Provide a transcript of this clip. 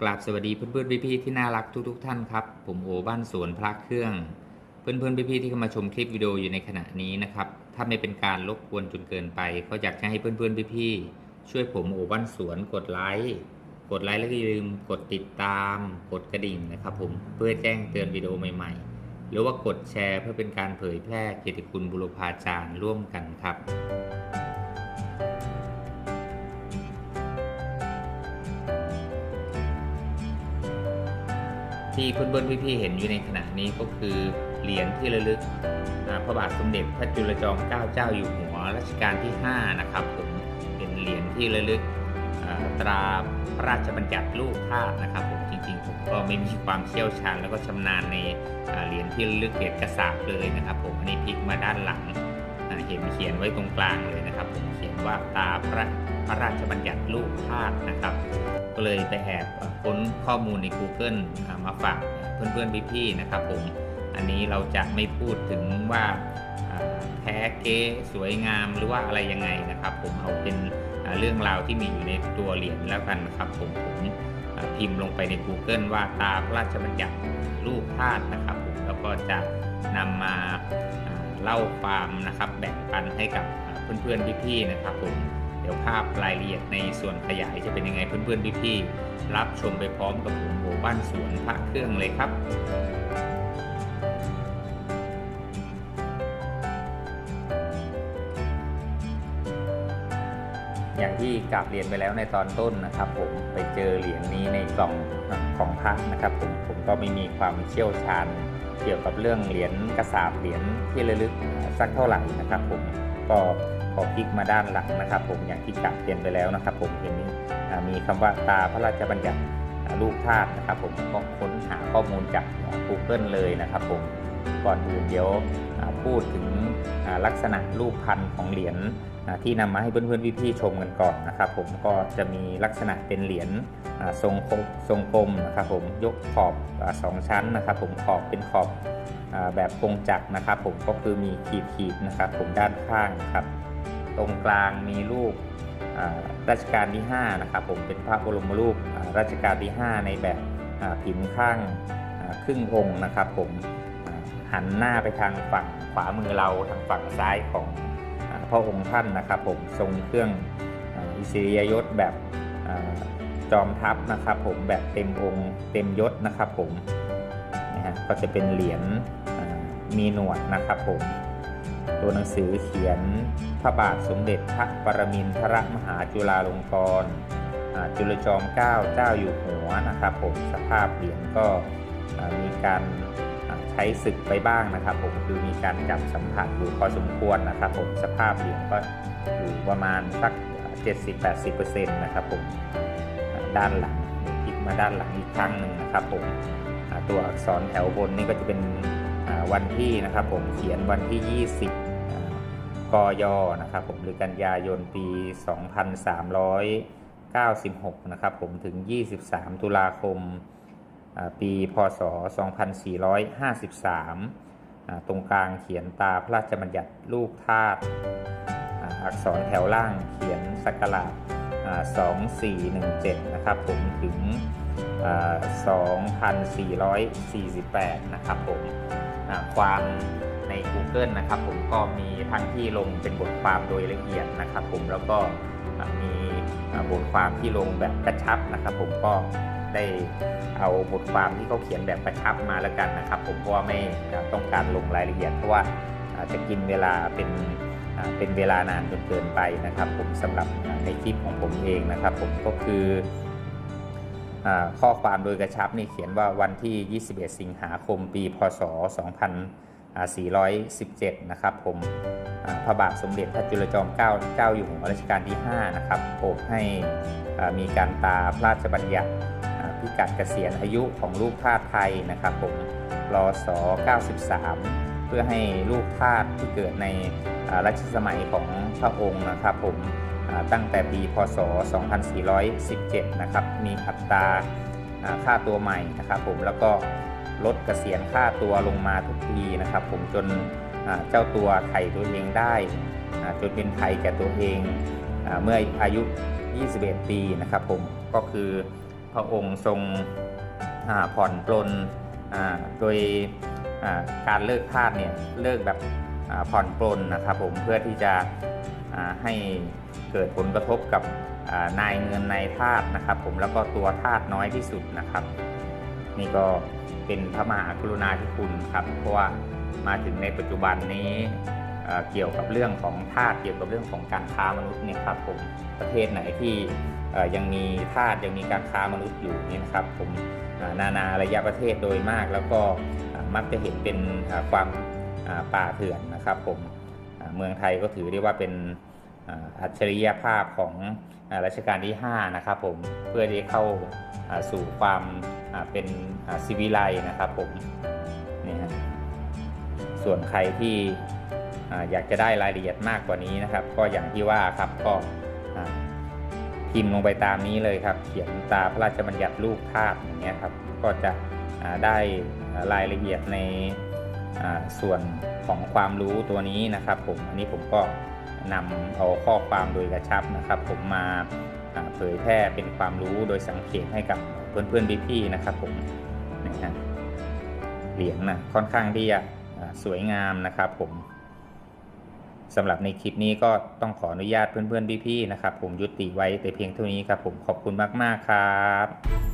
กราบสวัสดีเพื่อนๆพี่ๆที่น่ารักทุกๆท่านครับ ผมโอบ้านสวนพระเครื่อง เพื่อนๆพี่ๆที่เข้ามาชมคลิปวิดีโออยู่ในขณะนี้นะครับ ถ้าไม่เป็นการรบกวนจนเกินไป ก็อยากจะให้เพื่อนๆพี่ๆช่วยผมโอบ้านสวนกดไลค์กดไลค์แล้วก็อย่าลืมกดติดตาม กดกระดิ่งนะครับ ผมเพื่อแจ้งเตือนวิดีโอใหม่ๆ หรือว่ากดแชร์เพื่อเป็นการเผยแพร่เกียรติคุณบุรพาจารย์ร่วมกันครับ ที่เพื่อนๆพี่ๆเห็นอยู่ในขณะนี้ก็คือเหรียญที่ระลึกอ่าพระบาทสมเด็จพระจุลจอมเกล้าเจ้าอยู่หัวรัชกาลที่ 5 นะครับผมเป็นเหรียญที่ระลึกอ่าตราพระราชบัญญัติลูกธาตุนะครับผมจริงๆผมก็ไม่มีความเชี่ยวชาญแล้วก็ชำนาญในเหรียญที่ระลึกเหรียญกระสาบเลยนะครับ ผมอันนี้พลิกมาด้านหลังเห็นเขียนไว้ตรงกลางเลยนะครับ ผมเขียนว่าตราพระพระราชบัญญัติลูกธาตุนะครับ ก็เลยไปแอบค้นข้อมูลใน Google มาฝากเพื่อนๆพี่ๆนะครับผมอันนี้เราจะไม่พูดถึงว่าแท้เก๊สวยงามหรือว่าอะไรยังไงนะครับ ผมเอาเป็นเรื่องราวที่มีอยู่ในตัวเหรียญแล้วกันนะครับผมผมพิมพ์ลงไปใน Google ว่าตาพระราชบัญญัติรูปธาตุนะครับผมแล้วก็จะนำมาเล่าความนะครับแบ่งปันให้กับเพื่อนๆพี่ๆนะครับผม ยวภาพรายละเอียดในส่วนขยายจะเป็นยังไงเพื่อนๆพี่ๆรับชมไปพร้อมกับผมโบบ้านสวนพระเครื่องเลยครับอย่างที่กราบเรียนไปแล้วในตอนต้นนะครับ ผมไปเจอเหรียญนี้ในกล่องของพระนะครับผมผมก็ไม่มีความเชี่ยวชาญเกี่ยวกับเรื่องเหรียญกระสาบเหรียญที่ระลึกสักเท่าไหร่นะครับ ผมก็ พอพลิกมาด้านหลังนะครับ ผมอย่างที่กราบเรียนไปแล้วนะครับ ผมเห็นอ่ามีคำว่าตาพระราชบัญญัติลูกธาตุนะครับ ผมก็ค้นหาข้อมูลจาก Google เลยนะครับ ผมก่อนอื่นเดี๋ยวพูดถึงลักษณะรูปพันธ์ของเหรียญที่นำมาให้เพื่อนๆพี่ๆชมกันก่อนนะครับ ผมก็จะมีลักษณะเป็นเหรียญทรงคทรงกลมนะครับ ผมยกขอบอสองชั้นนะครับ ผมขอบเป็นขอบอแบบกงจักรนะครับ ผมก็คือมีขีดๆนะครับ ผมด้านข้างนะครับ ตรงกลางมีรูปอ่ารัชกาลที่ 5 นะครับผมเป็นพระบรมรูปอ่ารัชกาลที่ 5 ในแบบอ่าพิมพ์ข้างครึ่งองค์นะครับ ผมหันหน้าไปทางฝั่งขวามือเราทางฝั่งซ้ายของพระองค์ท่านนะครับ ผมทรงเครื่องอิสริยยศแบบจอมทัพนะครับ ผมแบบเต็มองค์เต็มยศนะครับ ผมนะฮะก็จะเป็นเหรียญมีหนวดนะครับผม ตัวหนังสือเขียนพระบาทสมเด็จพระปรมินทรมหาจุฬาลงกรณ์จุลจอมเกล้าเจ้าอยู่หัวนะครับผมสภาพเหรียญก็มีการใช้ศึกไปบ้างนะครับผมคือมีการจับสัมผัสอยู่พอสมควรนะครับผมสภาพเหรียญก็อยู่ประมาณสัก 70-80%นะครับผมด้านหลังพลิกมาด้านหลังอีกครั้งหนึ่งนะครับผมตัวอักษรแถวบนนี่ก็จะเป็นวันที่นะครับผมเขียนวันที่ 20 กยนะครับผมหรือกันยายนปี 2396 นะครับผมถึง 23 ตุลาคมปี พศ 2453 ตรงกลางเขียนตาพระราชบัญญัติลูกธาตุอักษรแถวล่างเขียนสักราช2417 นะครับผมถึง 2448 นะครับผมความ ใน Google นะครับผมก็มีทั้งที่ลงเป็นบทความโดยละเอียดนะครับผมแล้วก็มีบทความที่ลงแบบกระชับนะครับ ผมก็ได้เอาบทความที่เขาเขียนแบบกระชับมาแล้วกันนะครับ ผมเพราะว่าไม่ต้องการลงรายละเอียดเพราะว่าจะกินเวลาเป็นเป็นเวลานานจนเกินไปนะครับ ผมสำหรับในคลิปของผมเองนะครับ ผมก็คือข้อความโดยกระชับนี่เขียนว่าวันที่ 21 สิงหาคม ปี พศ 417 นะครับผมพระบาทสมเด็จพระจุลจอมเกล้าเจ้าอยู่หัวรัชกาลที่ 5 นะครับโปรดให้มีการตาพระราชบัญญัติพิกัดเกษียณอายุของลูกทาสไทยนะครับผมรอศ93 เพื่อให้ลูกทาสที่เกิดในรัชสมัยของพระองค์นะครับผมตั้งแต่ปีพศ 2417 นะครับ มีอัตราค่าตัวใหม่นะครับผมแล้วก็ ลดเกษียณค่าตัวลงมาทุกปีนะครับ ผมจนเจ้าตัวไถ่ตัวเองได้จนเป็นไทยแก่ตัวเองเมื่ออายุ 21 ปีนะครับผมก็คือพระองค์ทรงผ่อนปลนโดยการเลิกทาสเนี่ยเลิกแบบผ่อนปลนนะครับผมเพื่อที่จะให้เกิดผลกระทบกับนายเงินนายทาสนะครับผมแล้วก็ตัวทาสน้อยที่สุดนะครับ นี่ก็เป็นพระมหากรุณาธิคุณครับ เพราะว่ามาถึงในปัจจุบันนี้เเกี่ยวกับเรื่องของทาสเกี่ยวกับเรื่องของการค้ามนุษย์เนี่ยครับผมประเทศไหนที่ยังมีทาสยังมีการค้ามนุษย์อยู่นี่นะครับผมนานาระยะประเทศโดยมาก แล้วก็มักจะเห็นเป็นความป่าเถื่อนนะครับผมเมืองไทยก็ถือได้ว่าเป็นอัจฉริยภาพของรัชกาลที่ 5 นะครับผมเพื่อที่เข้าสู่ความ เป็นซีวิไลนะครับผมนี่ฮะส่วนใครที่ออยากจะได้รายละเอียดมากกว่านี้นะครับ ก็อย่างที่ว่าครับก็พิมพ์ลงไปตามนี้เลยครับ เขียนตาพระราชบัญญัติลูกทาสอย่างเงี้ยครับก็จะได้รายละเอียดในส่วนของความรู้ตัวนี้นะครับ ผมอันนี้ผมก็นำเอาข้อความโดยกระชับนะครับ ผมมา เผยแพร่เป็นความรู้โดยสังเกตให้กับเพื่อนๆพี่ๆนะครับผมนะฮะเหรียญนะค่อนข้างที่จะสวยงามนะครับผมสำหรับในคลิปนี้ก็ต้องขออนุญาตเพื่อนๆพี่ๆนะครับ ผมยุติไว้แต่เพียงเท่านี้ครับผมขอบคุณมากๆครับ